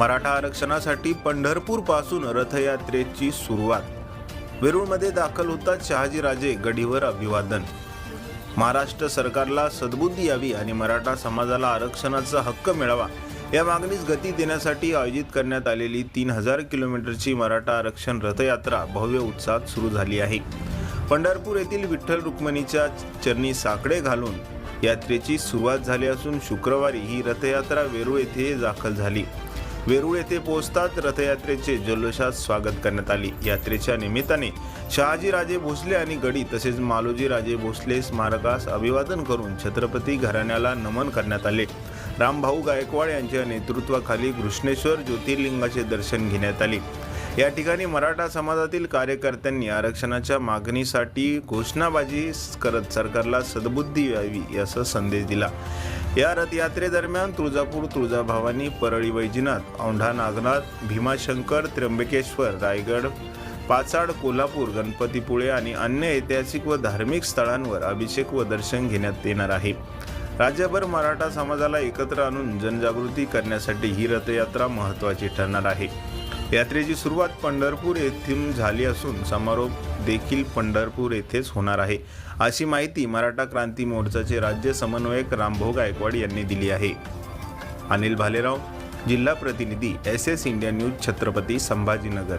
मराठा आरक्षणासाठी पंढरपूरपासून रथयात्रेची सुरुवात. वेरूळमध्ये दाखल होतात शहाजीराजे गडीवर अभिवादन. महाराष्ट्र सरकारला सद्बुद्धी यावी आणि मराठा समाजाला आरक्षणाचा हक्क मिळावा या मागणीस गती देण्यासाठी आयोजित करण्यात आलेली तीन हजार किलोमीटरची मराठा आरक्षण रथयात्रा भव्य उत्साहात सुरू झाली आहे. पंढरपूर येथील विठ्ठल रुक्मिणीच्या चरणी साकडे घालून यात्रेची सुरुवात झाली असून शुक्रवारी ही रथयात्रा वेरूळ येथे दाखल झाली. वेरूळ येथे पोहोचताच रथयात्रेचे जल्लोषात स्वागत करण्यात आले. यात्रेच्या निमित्ताने शहाजीराजे भोसले आणि गडी तसेच मालोजीराजे भोसले स्मारकास अभिवादन करून छत्रपती घराण्याला नमन करण्यात आले. रामभाऊ गायकवाड यांच्या नेतृत्वाखाली घृष्णेश्वर ज्योतिर्लिंगाचे दर्शन घेण्यात आले. या ठिकाणी मराठा समाजातील कार्यकर्त्यांनी आरक्षणाच्या मागणीसाठी घोषणाबाजी करत सरकारला सद्बुद्धी यावी असा संदेश दिला. या रथयात्रेदरम्यान तुळजापूर तुळजाभवानी परळी वैजनाथ औंढा नागनाथ भीमाशंकर त्र्यंबकेश्वर रायगड पाचाड कोल्हापूर गणपतीपुळे आणि अन्य ऐतिहासिक व धार्मिक स्थळांवर अभिषेक व दर्शन घेण्यात येणार आहे. राज्यभर मराठा समाजाला एकत्र आणून जनजागृती करण्यासाठी ही रथयात्रा महत्त्वाची ठरणार आहे. यात्रेची सुरुवात पंढरपूर येथून झाली असून समारोप देखील पंढरपूर येथेच होणार आहे. अशी माहिती मराठा क्रांती मोर्चाचे राज्य समन्वयक रामभाऊ गायकवाड यांनी दिली आहे. अनिल भालेराव जिल्हा प्रतिनिधी S S India news Chhatrapati Sambhajinagar.